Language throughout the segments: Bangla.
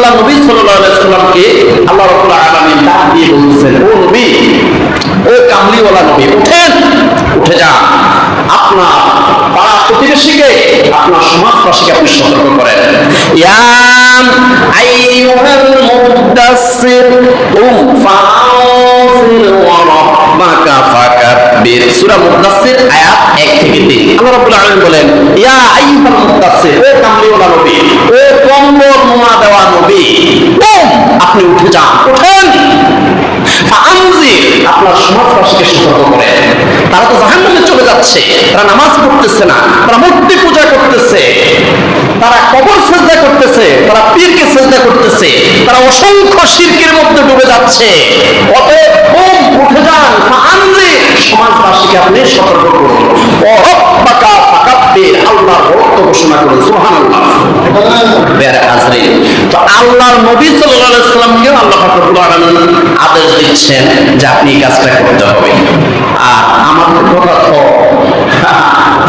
আল্লাহ নবী সাল্লামকে আল্লাহ আলামিন ডাক দিয়ে বলছেন ও নবী, ও কামলিওয়ালা নবী, উঠেন, উঠে যান। আপনার পাড়া প্রতিবেশীকে, আপনার সমাজবাসীকে আপনি সতর্ক করেন। ইয়াম আইয়ুহাল মুদাসসির ফাআসির ওয়া রাব্বাকা ফাকাব্বির সূরা মুদাসসির আয়াত 1 থেকে 3 আল্লাহ রাব্বুল আলামিন বলেন আইয়ুহাল মুদাসসির, ও কামলিওয়ালা নবী, ও কম্বল মোয়া দেওয়া নবী কুম আপনি উঠে যান, উঠেন। আপনার সমাজবাসীকে সতর্ক করেন। তারা তো জাহান্নামে চলে যাচ্ছে, তারা নামাজ পড়তেছে না, তারা মূর্তি পূজা করতেছে, তারা কবর সেজদা করতেছে, তারা পীরকে সেজদা করতেছে, তারা অসংখ্য শিরকের মধ্যে ডুবে যাচ্ছে। অতএব খুব উঠে যান ফাআনজির সমাজবাসীকে আপনি সতর্ক করুন আল্লাহর ঘোষণা করুন সুহান তো আল্লাহর নবী আল্লাহ আদেশ দিচ্ছেন যে আপনি কাজটা করতে হবে। আর আমার কথা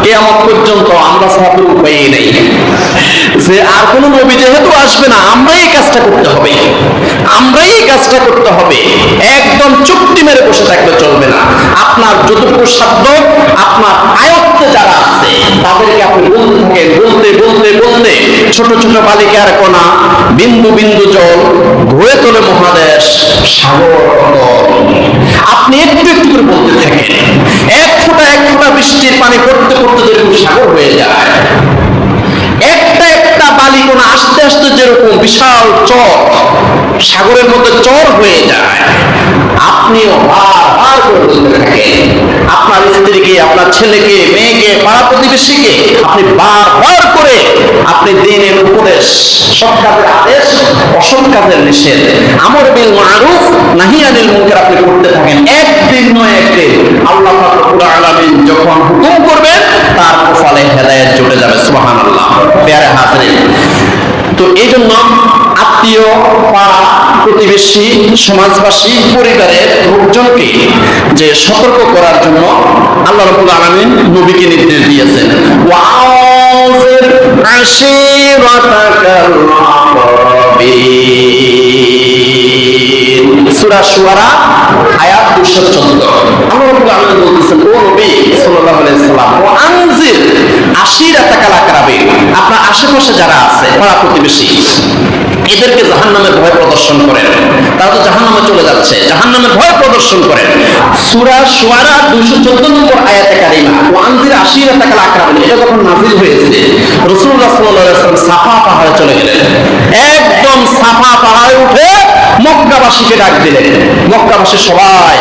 কেয়ামত পর্যন্ত আমরা সাহাবীর উপায়ই নেই। যে আর কোনো নবী যেহেতু আসবে না, আমরাই এই কাজটা করতে হবে। আমরাই এই কাজটা করতে হবে। একদম চুক্তি মেরে বসে থাকলে চলবে না। আপনার যতটুকু সাধ্য, আপনার আয়ত্তে যারা আছে, তাদেরকে আপনি বলতে থাকেন, বলতে বলতে বলতে ছোট ছোট বালিকার বিন্দু বিন্দু জল, ঘুরে তোলে মহাদেশ, সাগর আপনি একটু একটু করে বলতে থাকেন। এক ফোঁটা এক ফোঁটা বৃষ্টির পানি পড়তে যেরকম বিশাল চর, সাগরের মধ্যে চর হয়ে যায়। আপনিও করে আপনার স্ত্রীকে, আপনার ছেলেকে, মেয়েকে, পাড়া প্রতিবেশীকে আপনি বারবার করে আপনি দিনের উপদেশ আদেশ নিষেধ, আমর বিল মারুফ, নাহি আনিল মুনকার আপনি করতে থাকেন। একদিন নয় একদিন আল্লাহ আলামিন যখন হুকুম করবেন তার কপালে হেদায়েত জুড়ে যাবে, সুবহানাল্লাহ। প্যারে হাজরিন। তো এই জন্য আত্মীয় পাড়া প্রতিবেশী, সমাজবাসী, পরিবারের লোকজনকে যে সতর্ক করার জন্য আল্লাহ রাব্বুল আলামিন নবীকে নির্দেশ দিয়েছেন। আশিরাতাকাল আকরাবিন সূরা শুআরা আয়াত 214 আল্লাহ রাব্বুল আলামিন বলতেছেন, ও নবী সাল্লাল্লাহু আলাইহি সাল্লাম ও আনজির আশিরাতাকাল আকরাবিন। আপনার আশেপাশে যারা আছে পাড়া প্রতিবেশী। এদেরকে জাহান্নামের ভয় প্রদর্শন করেন। তারা তো জাহান্নামে চলে যাচ্ছে জাহান্নামের ভয় প্রদর্শন করেন। সূরা শুআরা 214 নম্বর আয়াতে কারিমা ও আনজির আশিরাতাকাল আকরাবিন এটা যখন নাযিল হয়েছে আলাইহি ওয়াসাল্লাম সাফা পাহাড়ে চলে গেলেন। একদম সাফা পাহাড়ে উঠে মক্কাবাসীকে ডাক দিলেন। মক্কাবাসী সবাই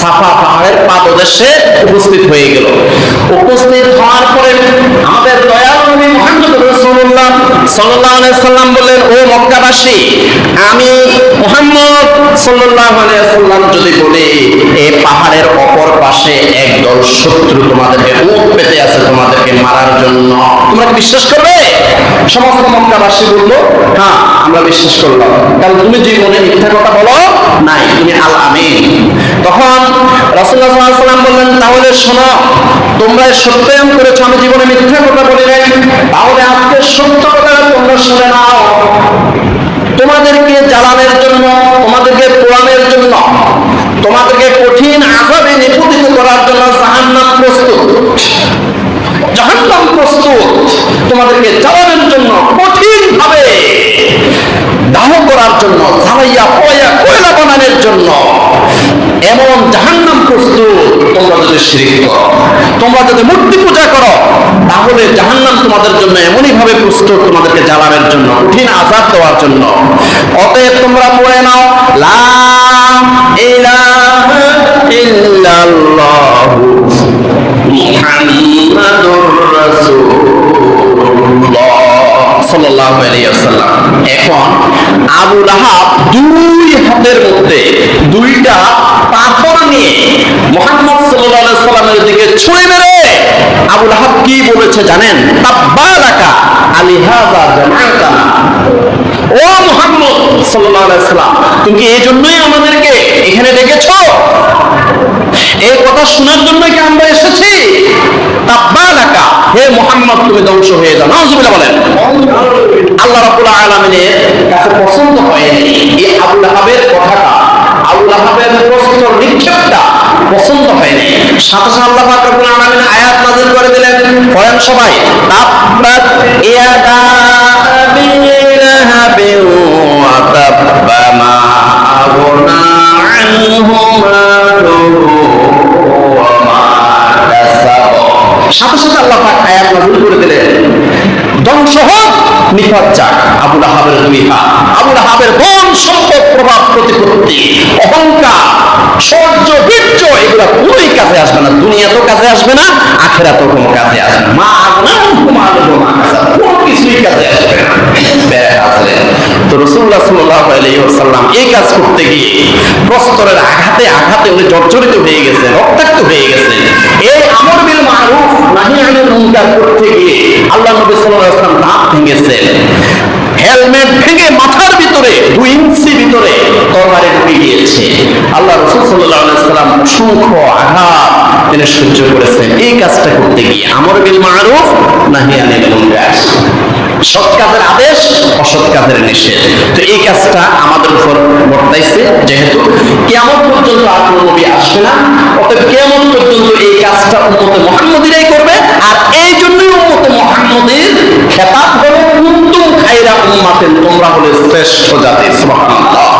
সাফা পাহাড়ের পাদদেশে উপস্থিত হয়ে গেল। উপস্থিত হওয়ার পরে আমাদের দয়াল সাল্লাল্লাহু সাল্লাম বললেন, ও মক্কাবাসী, আমি মুহাম্মদ আলাইহি সাল্লাম যদি বলি এই পাহাড়ের অপর পাশে একদল শত্রু তোমাদেরকে পেতে আছে, তোমাদেরকে মারার জন্য, তোমরা কি বিশ্বাস করবে? সমস্ত মক্কাবাসী বলল হ্যাঁ আমরা বিশ্বাস করলাম। কারণ তুমি জীবনে মিথ্যা কথা বলো, নাই, তুমি আল আমিন তখন সাল্লাম বললেন, তাহলে শোনো, তোমরা সত্যায়ন করেছ, আমি জীবনে মিথ্যা কথা বলি নাই তাহলে আজকে সত্য কথা তোমরা শুনে নাও তোমাদেরকে জ্বালানোর জন্য তোমাদেরকে পোড়ানোর জন্য তোমাদেরকে কঠিন আজাবে নিপতিত করার জন্য জাহান্নাম প্রস্তুত। জাহান্নাম প্রস্তুত। তোমাদেরকে জ্বালানোর জন্য কঠিন ভাবে দাহ করার জন্য জ্বালাইয়া পয়া কয়লা বানানোর জন্য এমন জাহান্নাম প্রস্তুত তোমরা যদি শিরিক করো, তোমরা যদি মূর্তি পূজা করো, তাহলে জাহান্নাম তোমাদের জন্য এমনই ভাবে প্রস্তুত তোমাদেরকে জ্বালানোর জন্য, কঠিন আজাদ দেওয়ার জন্য। অতএব তোমরা পড়ে নাও, লা সাল্লাল্লাহু আলাইহি এখন আবু লাহাব দুই হাতের মধ্যে দুইটা পাথর নিয়ে মুহাম্মদ সাল্লাল্লাহু সাল্লামের দিকে ছুঁড়ে মেরে। আবু লাহাব কি বলেছে জানেন? তাব্বালাকা আলিহাযা জামাতানা ও মুহাম্মদ সাল্লাল্লাহু সাল্লাম তুমি এই জন্যই আমাদেরকে এখানে ডেকেছো? এই কথা শোনার জন্য কি আমরা এসেছি? তাব্বালাকা হে মোহাম্মদ, তুমি ধ্বংস হয়ে যাও। বলেন। আল্লাহ কাছে পছন্দ হয় এই কথাটা। নিক্ষেপটা পছন্দ সাথে সাথে আল্লাহ পাক আলামিন আয়াত নাযিল করে দিলেন। সবাই ইয়াদা মা আনহু সাথে সাথে আল্লাহ পাক আয়াত নাযিল করে দিলেন। ধ্বংস হোক নিপাত যাক। আবু লাহাবের দুই হাত আবু লাহাবের বন সম্পদ প্রভাব প্রতিপত্তি, অহংকার সহ্য বীর্য, এগুলা পুরোই কাজে আসবে না। দুনিয়া তো কাজে আসবে না আখেরা তো কোনো কাজে আসবে না। মা আগনা মা কোনো কিছুই কাজে আসবে না। তো রসুল্লাহ সাল্লাল্লাহু এই কাজ করতে গিয়ে প্রস্তরের আঘাতে আঘাতে উনি জর্জরিত হয়ে গেছেন, রক্তাক্ত হয়ে গেছেন। এই আমর বিল মারুফ নাহি আনিল মুনকার করতে গিয়ে আল্লাহ নবী সাল্লাল্লাহু দাঁত ভেঙেছেন। হেলমেট ভেঙে মাথার ভিতরে, দুই ইঞ্চি ভিতরে তরবারি ঢুকে গিয়েছে আল্লাহ রসুল আলাইহি অসংখ্য আঘাত তিনি সহ্য করেছেন। এই কাজটা করতে গিয়ে আমর বিল মারুফ নাহি আনিল মুনকার। সৎ কাজের আদেশ, অসৎ কাজের নিষেধ। তো এই কাজটা আমাদের উপর বর্তাইছে, যেহেতু কেমন পর্যন্ত আপনার নবী আসবে না, অতএব কেমন পর্যন্ত এই কাজটা উন্নত মুহাম্মদিরাই করবে, আর এই জন্যই উন্নত মুহাম্মদের খেতাব হলো উত্তম খাইরা উম্মাতেন তোমরা হলে শ্রেষ্ঠ জাতি, সুবহানাল্লাহ।